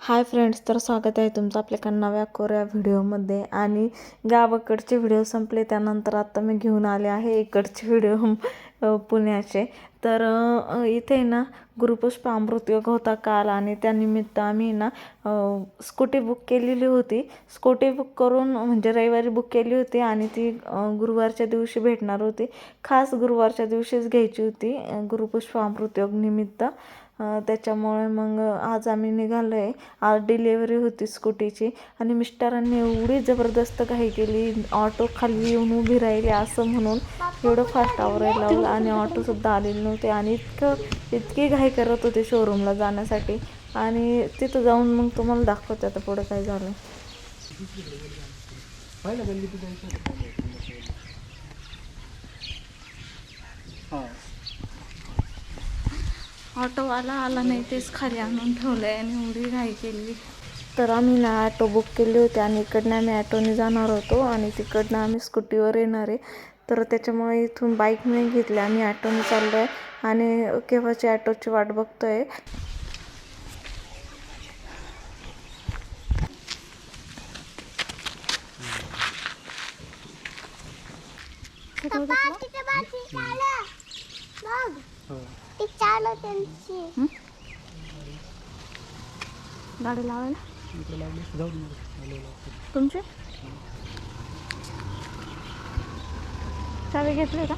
Hi friends तर स्वागत आहे तुमचं आपल्या एका नव्या कोऱ्या व्हिडिओमध्ये. आणि गावाकडचे व्हिडिओ संपले त्यानंतर आता मी घेऊन आले आहे इकडचे व्हिडिओ पुण्याचे. तर इथे ना गुरुपुष्प अमृतयोग होता काल आणि त्यानिमित्त आम्ही ना स्कूटी बुक केलेली होती. स्कूटी बुक करून म्हणजे रविवारी बुक केली होती आणि ती गुरुवारच्या दिवशी भेटणार होती. खास गुरुवारच्या दिवशीच घ्यायची होती गुरुपुष्प अमृतयोग निमित्त. त्याच्यामुळे मग आज आम्ही निघालो आहे आज डिलेवरी होती स्कूटीची आणि मिस्टरांनी एवढी जबरदस्त घाई केली ऑटो खाली येऊन उभी राहिली असं म्हणून एवढं फास्ट आवरायला लावलं आणि ऑटोसुद्धा आलेले नव्हते आणि इतकं इतकी घाई करत होते शोरूमला जाण्यासाठी. आणि तिथं जाऊन मग तुम्हाला दाखवते आता पुढं काय झालं ऑटोवाला आला नाही तेच खाली आणून ठेवलं आहे आणि एवढी घाई केली. तर आम्ही ना ॲटो बुक केली होती आणि इकडनं आम्ही ॲटोने जाणार होतो आणि तिकडनं आम्ही स्कूटीवर येणार आहे. तर त्याच्यामुळे इथून बाईक नाही घेतली आम्ही ॲटोने चाललो आहे आणि केव्हाची ॲटोची वाट बघतोय. पप्पा तिथे बाकी चालू बघ. ती चालू त्यांची गाडी लावायला? तुमची? चावी घेतली का?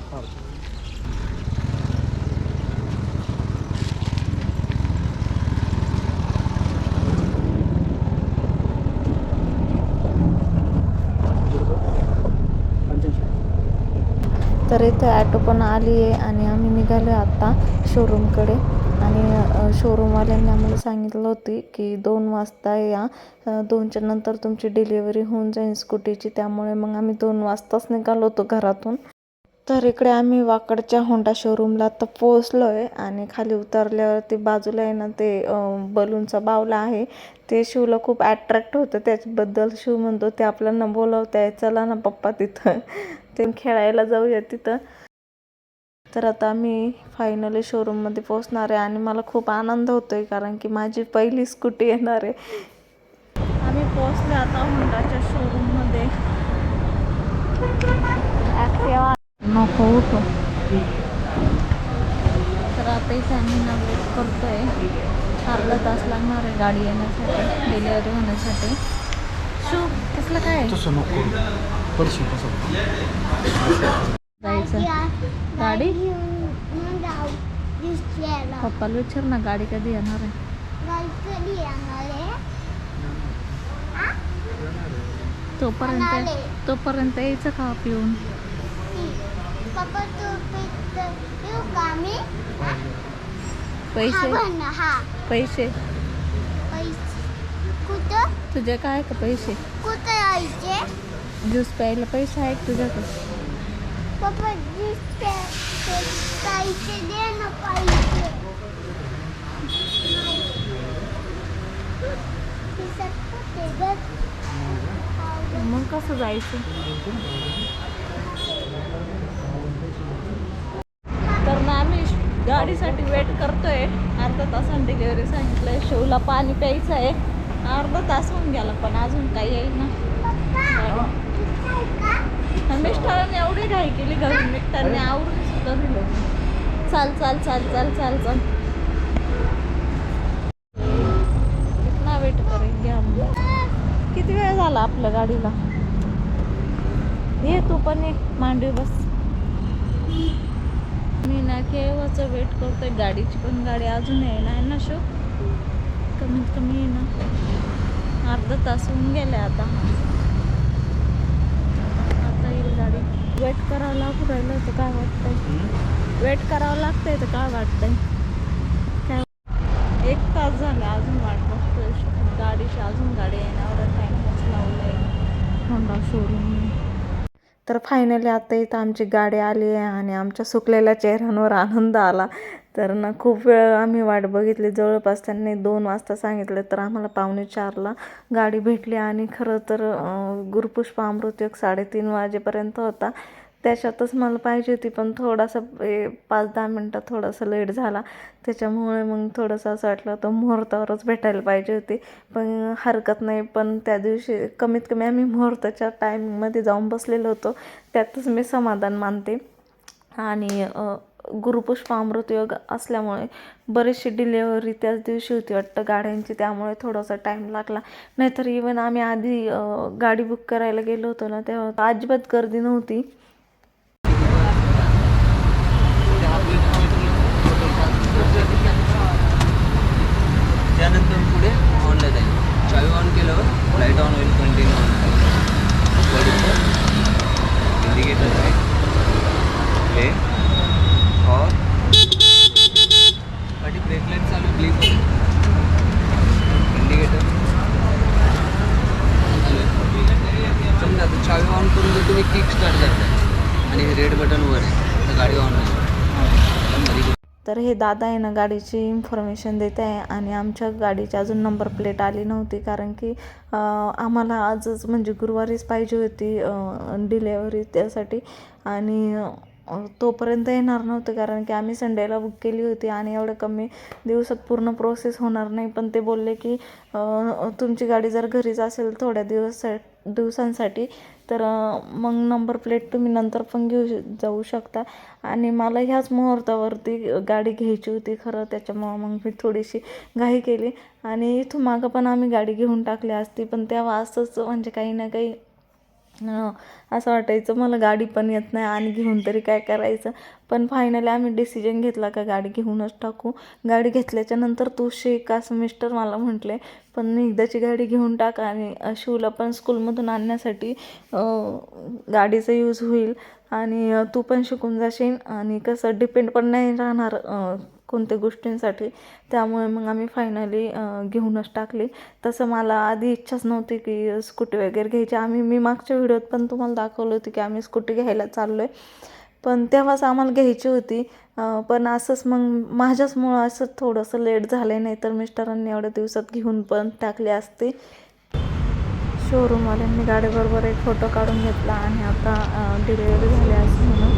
तर इथे ॲटो पण आली आहे आणि आम्ही निघालो आत्ता शोरूमकडे आणि शोरूमवाल्यांनी आम्हाला सांगितलं होती की दोन वाजता या. दोनच्या नंतर तुमची डिलिव्हरी होऊन जाईल स्कूटीची त्यामुळे मग आम्ही दोन वाजताच निघालो होतो घरातून. तर इकडे आम्ही वाकडच्या होंडा शोरूमला आता पोहोचलो आहे आणि खाली उतरल्यावरती बाजूला आहे ना ते बलूनचा बावला आहे. ते शिवला खूप ॲट्रॅक्ट होतं. त्याच्याबद्दल शिव म्हणतो ते आपल्याला बोलवत आहे चला ना पप्पा तिथं. ते खेळायला जाऊया तिथं. तर आता मी फायनली शोरूममध्ये पोचणार आहे आणि मला खूप आनंद होतो आहे कारण की माझी पहिली स्कूटी येणार आहे. आम्ही पोहोचले आता होंडाच्या शोरूममध्ये ॲक्टिवा नको होतो तर आताही इथे आम्ही ना वेट करतोय. अर्धा तास लागणार आहे गाडी येण्यासाठी डिलिव्हरी होण्यासाठी. शू कसलं काय? जायचं. गाडी? पप्पाला विचार ना गाडी कधी येणार आहे? गाडी कधी येणार आहे तोपर्यंत. तोपर्यंत यायचं का पिऊन हा पैसे हा. पैसे? पैसे. कुठं? तुझे काय का पैसे? कुठं यायचे? ज्यूस प्यायला पैसे आहे का तुझ्याकडे? पप्पा पैसे दे ना पैसे. दिसत होते गं. मग कसं जायचं? तर ना आम्ही गाडीसाठी वेट करतोय. अर्धा तासाने डिलिव्हरी सांगितलंय. शिवला पाणी प्यायचं आहे. अर्धा तास होऊन गेला पण अजून काही येईल ना. पप्पा मिस्टरांनी एवढी घाई केली घरी मिस्टरने आवरून सुद्धा दिलं. चाल चाल चाल चाल चाल चाल. वेट करेंगे हम किती वेळ झाला आपल्या गाडीला? ये तू पण ये मांडवी बस. मी ना केव्हाचं वेट करतोय गाडीची पण गाडी अजून येणार आहे ना शो कमीत कमी ना. अर्धा तास होऊन गेले आता येईल गाडी वेट करावं लागू राहिलं तर काय वाटतंय? वेट करावं लागतंय तर काय वाटतंय? काय? एक तास झाला अजून वाट बघतोय. गाडीची अजून गाडी येण्यावर टाइमपास लावलाय. होंडा शोरूम तर फायनली आता इथं आमची गाडी आली आहे आणि आमच्या सुकलेल्या चेहऱ्यांवर आनंद आला. तर ना खूप वेळ आम्ही वाट बघितली. जवळपास त्यांनी दोन वाजता सांगितलं तर आम्हाला पावणे चारला गाडी भेटली आणि खरं तर गुरुपुष्प अमृतयोग साडेतीन वाजेपर्यंत होता. त्याच्यातच मला पाहिजे होती पण थोडासा ए, पाच दहा मिनटं थोडासा लेट झाला. त्याच्यामुळे मग थोडंसं असं वाटलं तर मुहूर्तावरच भेटायला पाहिजे होती. पण हरकत नाही पण त्या दिवशी कमीत कमी आम्ही मुहूर्ताच्या टायमिंगमध्ये जाऊन बसलेलो होतो. त्यातच मी समाधान मानते. आणि अ, गुरुपुष्प अमृत योग असल्यामुळे बरीचशी डिलेवरी त्याच दिवशी होती वाटतं गाड्यांची त्यामुळे थोडासा टाईम लागला. नाहीतर इवन आम्ही आधी गाडी बुक करायला गेलो होतो ना तेव्हा अजिबात गर्दी नव्हती त्यानंतर पुढे ऑनला जाईल चावी ऑन केल्यावर लाइट ऑन होईल कंटिन्यू ऑन इंडिकेटर आहे प्ले और पाठी ब्रेक लाइट चालू ब्लिक इंडिकेटर समजा आता चावी ऑन करून जर तुम्ही किक स्टार्ट करताय आणि हे रेड बटन वर आहे तर गाडी ऑन होईल मध्ये तर हे दादा आहे ना गाडीची इन्फॉर्मेशन देत आहे आणि आमच्या गाडीची अजून नंबर प्लेट आली नव्हती कारण की आम्हाला आजच म्हणजे गुरुवारीच पाहिजे होती डिलेवरी त्यासाठी. आणि तोपर्यंत येणार नव्हतं कारण की आम्ही संडेला बुक केली होती आणि एवढं कमी दिवसात पूर्ण प्रोसेस होणार नाही. पण ते बोलले की तुमची गाडी जर घरीच असेल थोड्या दिवस दिवसांसाठी तर मग नंबर प्लेट तुम्ही नंतर पण घेऊ जाऊ शकता. आणि मला ह्याच मुहूर्तावरती गाडी घ्यायची होती खरं त्याच्यामुळं मग मी थोडीशी घाई केली. आणि इथून मागं पण आम्ही गाडी घेऊन टाकली असती पण तेव्हा असंच म्हणजे काही ना काही असं वाटायचं मला गाडी पण येत नाही आणि घेऊन तरी काय करायचं? पण फायनली आम्ही डिसिजन घेतला का गाडी घेऊनच टाकू. गाडी घेतल्याच्या नंतर तू शिक असं मिस्टर मला म्हटले पण एकदाची गाडी घेऊन टाक आणि शिवला पण स्कूलमधून आणण्यासाठी गाडीचा यूज होईल आणि तू पण शिकून जाशील आणि कसं डिपेंड पण नाही राहणार कोणत्या गोष्टींसाठी. त्यामुळे मग आम्ही फायनली घेऊनच टाकली. तसं मला आधी इच्छाच नव्हती की स्कूटी वगैरे घ्यायची. आम्ही मी मागच्या व्हिडिओत पण तुम्हाला दाखवलं होतं की आम्ही स्कूटी घ्यायला चाललो आहे पण तेव्हाच आम्हाला घ्यायची होती. पण असंच मग माझ्याचमुळं असं थोडंसं लेट झालं आहे नाही तर मिस्टरांनी एवढ्या दिवसात घेऊन पण टाकली असते. शोरूमवाल्यांनी गाडीबरोबर एक फोटो काढून घेतला आणि आता डिलिव्हरी झाली असं म्हणून.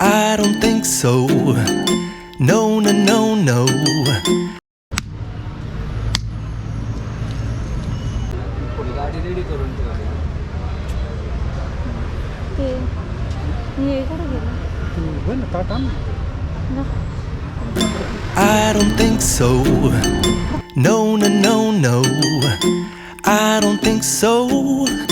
I don't think so. No, no, no, no. I don't think so. No, no, no, no. I don't think so.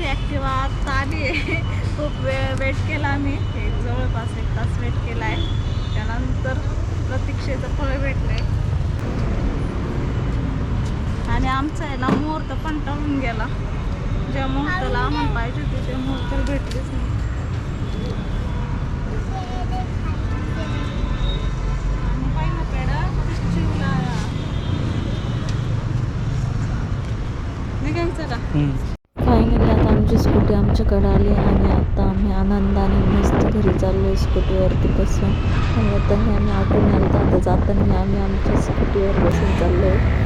आमची ॲक्टिवा आत्ता आली आहे खूप वेळ वेट केला आम्ही. हे जवळपास एक तास वेट केला आहे. त्यानंतर प्रतीक्षेचं फळ भेटलं आहे आणि आमचा आहे ना मुहूर्त पण टळून गेला. ज्या मुहूर्ताला आम्हाला पाहिजे होती त्या मुहूर्त भेटलेच नाही. आणि निघायचं का? आमची स्कूटी आमच्याकडे आली आणि आता आम्ही आनंदाने मस्त घरी चाललो आहे स्कूटीवरती बसून. आणि हे आम्ही आटून आलो आता जाताना आम्ही आमच्या स्कूटीवर बसून चाललो आहे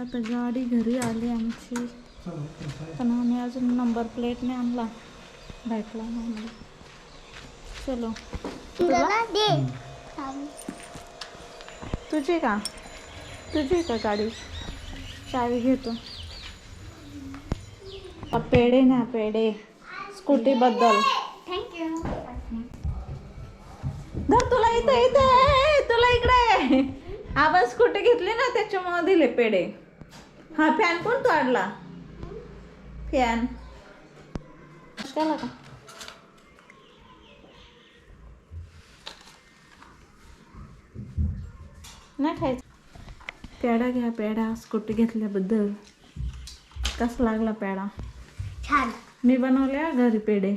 आता गाडी घरी आली आमची. पण आम्ही अजून नंबर प्लेट नाही आणला. बाईकला नाही चलो. तुझी का? तुझी का गाडी? चावी घेतो पेढे ना पेढे. स्कूटीबद्दल. धर तुला इथं इथं. तुला इकडे. आपण स्कूटी घेतली ना त्याच्यामुळे दिले पेढे. हा फॅन कोण तोडला फॅन कशाला का नाही खायचं. पेढा घ्या पेढा स्कूटी घेतल्याबद्दल. कसा लागला पेढा? छान. मी बनवल्या घरी पेढे.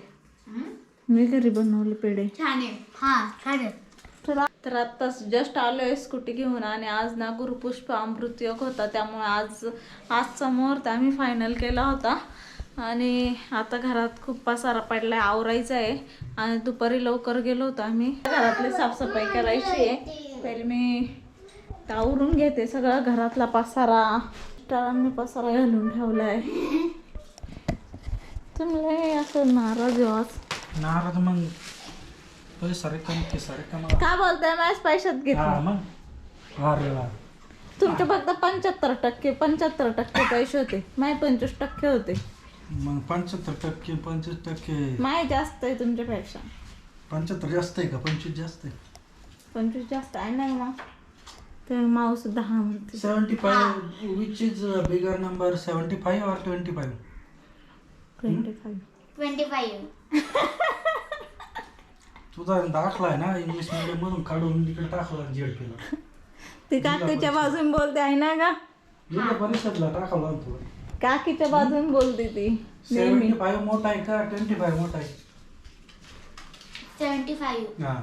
मी घरी बनवले पेढे. छान आहे. हा छान आहे. तर आत्ताच जस्ट आलोय स्कूटी घेऊन आणि आज ना गुरुपुष्प अमृत योग होता. त्यामुळे आज आजचा मुहूर्त आम्ही फायनल केला होता. आणि आता घरात खूप पसारा पडलाय आवरायचा आहे. आणि दुपारी लवकर गेलो होतो आम्ही. घरातली साफसफाई करायची आहे. पहिले मी आवरून घेते सगळं. घरातला पसारा मिस्टरांनी पसारा घालून ठेवलाय. तुम्ही लय असं नाराज आहे आज. नारद मग पैसा रिकाम पैसा रिकाम का बोलताय? माझ्याच पैशात हा घेतलं मग. अरे वा. तुमचे फक्त पंच्याहत्तर टक्के पंच्याहत्तर टक्के पैसे होते. माय पंचवीस टक्के होते. मग पंच्याहत्तर टक्के पंचवीस टक्के. माय जास्त आहे तुमच्यापेक्षा. पंच्याहत्तर जास्त आहे का? पंचवीस जास्त आहे. पंचवीस जास्त आहे ना मग? तर माऊस दहा म्हणते. Seventy five which is bigger number seventy five और twenty five? Twenty five. Twenty five. तुझा दाखला आहे ना इंग्लिश मीडियम मधून काढून तिकडे टाकला झेड केला. ती काकीच्या बाजून बोलते आहे ना का जिल्हा परिषदला टाकला तू काकीच्या बाजून बोलते ती नेहमी. सेवन्टी फाईव्ह मोठा आहे का ट्वेंटी फाईव्ह मोठा आहे? Seventy five. हा.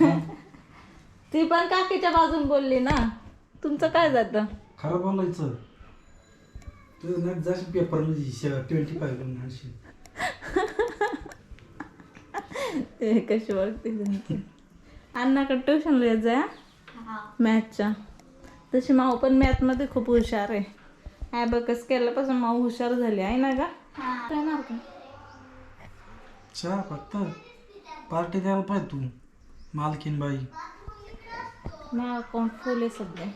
मग ती पण काकीच्या बाजून बोलली ना. तुमचं काय जातं? खरं बोलायचं तू ना जशी पेपरमध्ये ट्वेंटी फाईव्ह आणशील. ते कशी ओळखते तुमची अण्णाकडे ट्युशनला येत जा हा? मॅथच्या तशी माऊ पण मॅथमध्ये खूप हुशार आहे. ॲबकस केल्यापासून माऊ हुशार झाली आहे ना का हा. येणार का. चहा फक्त पार्टी द्यायला पाहिजे तू मालकीन बाई माझं अकाउंट फुल आहे सध्या.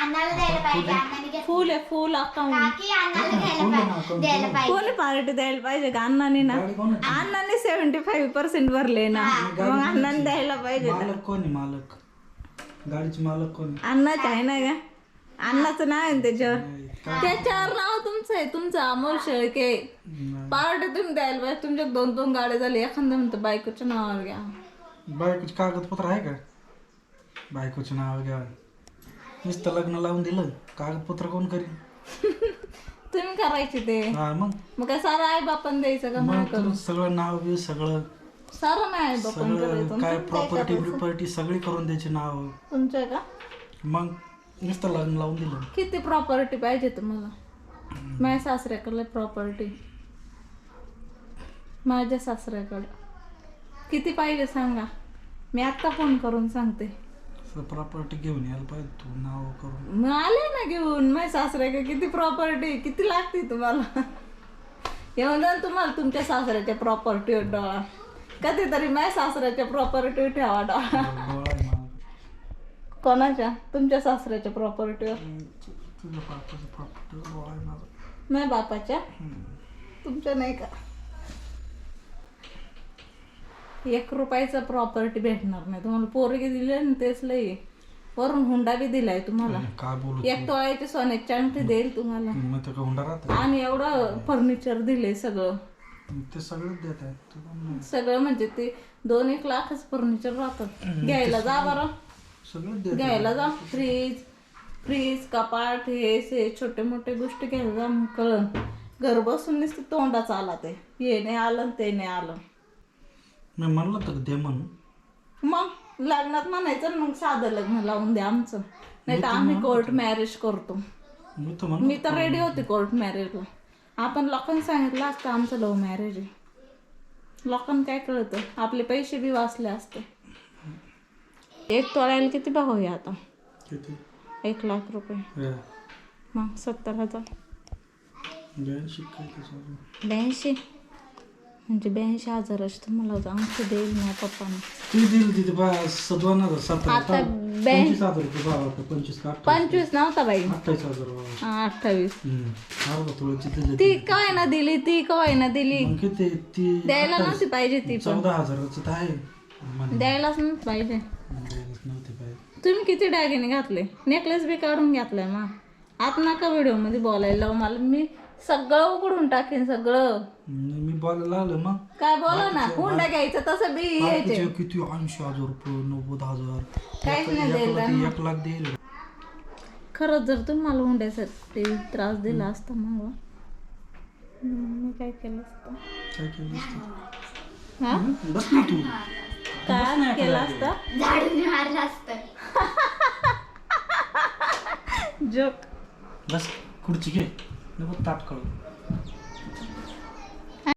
द्यायला पाहिजे अन्नाने घेतलं. फुल आहे फुल अकाउंट काकी अन्नाला घ्यायला पाहिजे द्यायला पाहिजे कोणी पार्टी द्यायला पाहिजे का अण्णाने ना गाडी कोणाची अण्णाने सेव्हन्टी फाईव्ह पर्सेंट भरले ना मग अण्णाने द्यायला पाहिजे मालक कोण आहे मालक गाडीचे मालक कोण आहे? अण्णाच आहे ना का अण्णाचं नाव आहे ना त्याच्यावर त्याच्यावर नाव तुमचं आहे तुमचं अमोल शेळके नाही. पार्टी तुम्ही द्यायला पाहिजे तुमच्या दोन दोन गाड्या झाली एखाद्या म्हणतं बायकोच्या नावावर घ्या बायकोचे कागदपत्र आहे का बायकोचे नाव घ्या नुसतं लग्न लावून दिलं कागदपत्र कोण करीन? तुम्ही करायचे ते. हा मग? मग काय सारं आई बापन द्यायचं का मग तुला सगळं नाव बी सगळं सारं नाही आई बापन सगळं काय तुम्ही काय प्रॉपर्टी करायचं? बिपर्टी सगळी करून द्यायची नाव. तुमचं का? मग नुसतं लग्न लावून दिलं. किती प्रॉपर्टी पाहिजे तुम्हाला? माझ्या सासऱ्याकडे प्रॉपर्टी माझ्या सासऱ्याकडं. किती पाहिजे सांगा? मी आत्ता फोन करून सांगते. प्रॉपर्टी घेऊन यायला पाहिजे. तू नाव करून. मग आले ना घेऊन. माझ्या सासऱ्याकडे किती प्रॉपर्टी किती लागते तुम्हाला? येऊन जाऊन तुम्हाला तुमच्या सासऱ्याच्या प्रॉपर्टीवर डोळा. कधीतरी माझ्या सासऱ्याच्या प्रॉपर्टीवर ठेवा डोळा. डोळा आहे मला. कोणाच्या? तुमच्या सासऱ्याच्या प्रॉपर्टीवर तुझ्या बापाचं प्रॉपर्टी डोळा आहे माझा. नाही बापाच्या? तुमच्या नाही का? एक रुपयाचं प्रॉपर्टी भेटणार नाही. तुम्हाला पोरगी दिली आणि तेच लई वरून हुंडा बी दिलाय तुम्हाला. काय बोलू एक तोळ्याची सोन्याची अंगठी देईल तुम्हाला. मग ते का हुंडा राहत? आणि एवढं फर्निचर दिले सगळं. ते सगळंच देत आहे. सगळं म्हणजे ते दोन एक लाखच फर्निचर राहतात. घ्यायला जा बरं. घ्यायला जा. फ्रीज फ्रीज कपाट हे से छोटे मोठे गोष्टी घ्यायला जा मग कळण घर बसून नुसतं तोंडाचं आला ते. हे नाही आलं ते नाही आलं. मी म्हणलं तर दे म्हणून. मग लग्नात म्हणायचं ना मग साधं लग्न लावून द्या आमचं. नाही तर आम्ही कोर्ट मॅरेज करतो. मी तर म्हणलं मी तर रेडी होते कोर्ट मॅरेजला आपण लोकांनी सांगितलं असतं आमचं लव्ह मॅरेज आहे. लोकांना काय कळतं? आपले पैसे बी वाचले असते. एक तोळ्याला किती भाव आहे आता? किती? एक लाख रुपये. हे, मग सत्तर हजार. त्याचं ब्याऐंशी? म्हणजे ब्याऐंशी हजाराची तुम्हाला अंगठी देईल ना पप्पानं. ती दिली तिथे बा स- दोन हजार सतरा आता बॅ- पंचवीस हजार रुपये भाव होता पंचवीस का अठ्ठावीस. पंचवीस नव्हता बाई. अठ्ठावीस हजार भाव. हा, अठ्ठावीस. हम्म. अर्धा तोळ्याची दिली ती काय ना दिली ती काय ना दिली. मग किती? ती द्यायला नव्हती पाहिजे ती पण. चौदा हजाराचं तर आहे म्हणे. द्यायलाच नव्हती पाहिजे. द्यायलाच नव्हते पाहिजे. तुम्ही किती दागिने घातले? नेकलेस बी काढून घेतलाय मग आत नका व्हिडिओमध्ये बोलायला लावू मला मी सगळं उघडून टाकेन सगळं. मी बोलायला लागलं मग. काय बोला ना हुंडा घ्यायचं तसं बी यायचे बाकीचे किती ऐंशी हजार रुपये नव्वद हजार. काहीच नाही एक द्यायला. लाख- एक लाख देईल. खरंच जर तुम्ही मला हुंड्यासाठी त्रास दिला असता मग हम्म, मी काय केलं असतं? काय केलं असतं? हा? बस ना तू. काय केलं असतं? झाडून मारलं असतं. जोक बस खुर्ची घे. No bo.